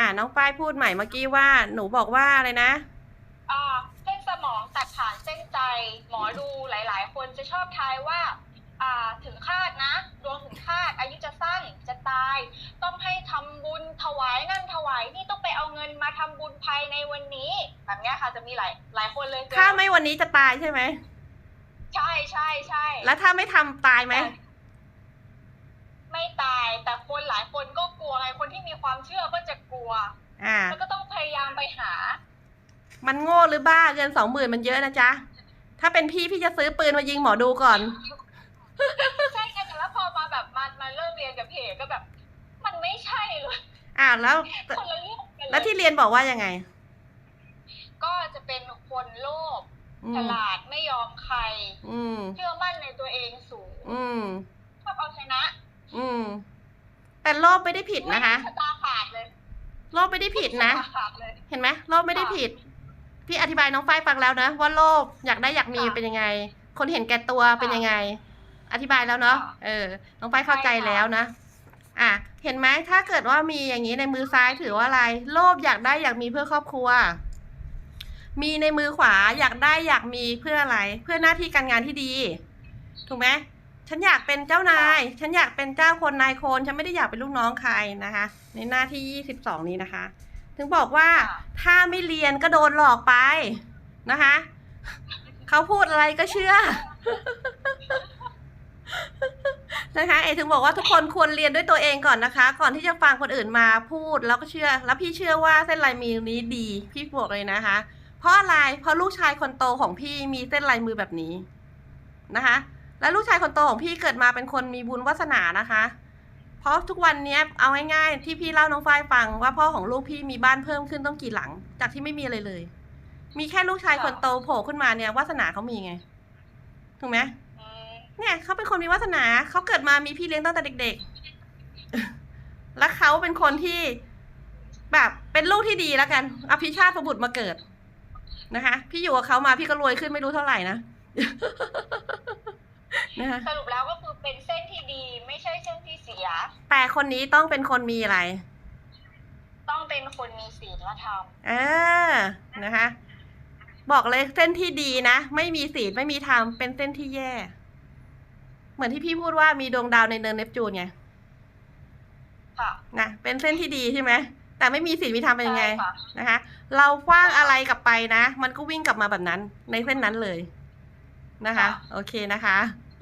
อ่าน้องฝ้ายพูดใหม่เมื่อกี้ว่า หนูบอกว่าอะไรนะอ่าเส้นสมองตัดผ่านเส้นใจหมอดูหลาย ๆ คนจะชอบทายว่าอ่าถึงคาดนะดวงถึงคาดอายุจะสั้นจะตาย ต้องให้ทำบุญถวายนั่นถวายนี่ต้องไปเอาเงินมาทำบุญภายในวันนี้แบบเนี้ยค่ะจะมีหลายหลายคนเลยเจอถ้าไม่วันนี้จะตายใช่ไหมใช่ใช่ใช่แล้วถ้าไม่ทำตายไหมไม่ตายแว อ่า แล้วก็ต้องพยายามไปหา มันโง่หรือบ้าเงินสองหมื่นมันเยอะนะจ๊ะ ถ้าเป็นพี่พี่จะซื้อปืนมายิงหมอดูก่อน ใช่ไงแต่แล้วพอมาแบบมามาเริ่มเรียนกับเพจก็แบบ มันไม่ใช่เลยอ่าแล้ว คนละเรื่องกันเลยแล้วที่เรียนบอกว่ายังไง ก็จะเป็นคนโลภอืฉมลาดไม่ยอมใคร อืม เชื่อมั่นในตัวเองสูงอืม ชอบเอาชนะอืม แต่โลภไม่ได้ผิดนะคะ ชะตา ขาดเลยโลภไม่ได้ผิดนะชตาขาดเลยเห็นไหมโลภไม่ได้ผิด พี่อธิบายน้องฝ้ายฟังแล้วนะ ว่าโลภอยากได้อยากมีค่ะเป็นยังไง คนเห็นแก่ตัวเป็นค่ะยังไง อธิบายแล้วเนาะค่ะเออ น้องฝ้ายเข้าใจใช่ค่ะแล้วนะอะเห็นไหมถ้าเกิดว่ามีอย่างนี้ในมือซ้ายถือว่าอะไร โลภอยากได้อยากมีเพื่อครอบครัว มีในมือขวาอยากได้อยากมีเพื่ออะไร เพื่อหน้าที่การงานที่ดี ถูกไหม ฉันอยากเป็นเจ้านาย ฉันอยากเป็นเจ้าคนนายคน ฉันไม่ได้อยากเป็นลูกน้องใครนะคะ ในหน้าที่ยี่สิบสองนี้นะคะ ถึงบอกว่าค่ะถ้าไม่เรียนก็โดนหลอกไปนะคะเขาพูดอะไรก็เชื่อ นะคะเอถึงบอกว่าทุกคนควรเรียนด้วยตัวเองก่อนนะคะ ก่อนที่จะฟังคนอื่นมาพูดแล้วก็เชื่อ แล้วพี่เชื่อว่าเส้นลายมือนี้ดี พี่บอกเลยนะคะ เพราะอะไรเพราะลูกชายคนโตของพี่มีเส้นลายมือแบบนี้นะคะ และลูกชายคนโตของพี่เกิดมาเป็นคนมีบุญวาสนานะคะ เพราะทุกวันนี้เอาง่ายๆที่พี่เล่าน้องฝ้ายฟังว่าพ่อของลูกพี่มีบ้านเพิ่มขึ้นต้องกี่หลัง จากที่ไม่มีอะไรเลย มีแค่ลูกชายคนโตโผล่ขึ้นมาเนี่ยวาสนาเขามีไง ถูกไหมเนี่ยเขาเป็นคนมีวาสนาเขาเกิดมามีพี่เลี้ยงตั้งแต่เด็ก ๆ และเขาเป็นคนที่แบบเป็นลูกที่ดีแล้วกัน อภิชาติประบุตรมาเกิดนะคะ พี่อยู่กับเขามาพี่ก็รวยขึ้นไม่รู้เท่าไหร่นะ นะคะสรุปแล้วก็คือเป็นเส้นที่ดีไม่ใช่เส้นที่เสีย แต่คนนี้ต้องเป็นคนมีอะไร ต้องเป็นคนมีศีลธรรมเออนะคะ บอกเลยเส้นที่ดีนะ ไม่มีศีลไม่มีธรรมเป็นเส้นที่แย่ เหมือนที่พี่พูดว่ามีดวงดาวในเนินเนปจูนไงค่ะนะเป็นเส้นที่ดีใช่ไหมแต่ไม่มีศีลมีธรรมเป็นยังไงใช่ค่ะนะคะ เราคว้างอะไรกลับไปนะ มันก็วิ่งกลับมาแบบนั้น ในเส้นนั้นเลยนะคะ โอเคนะคะ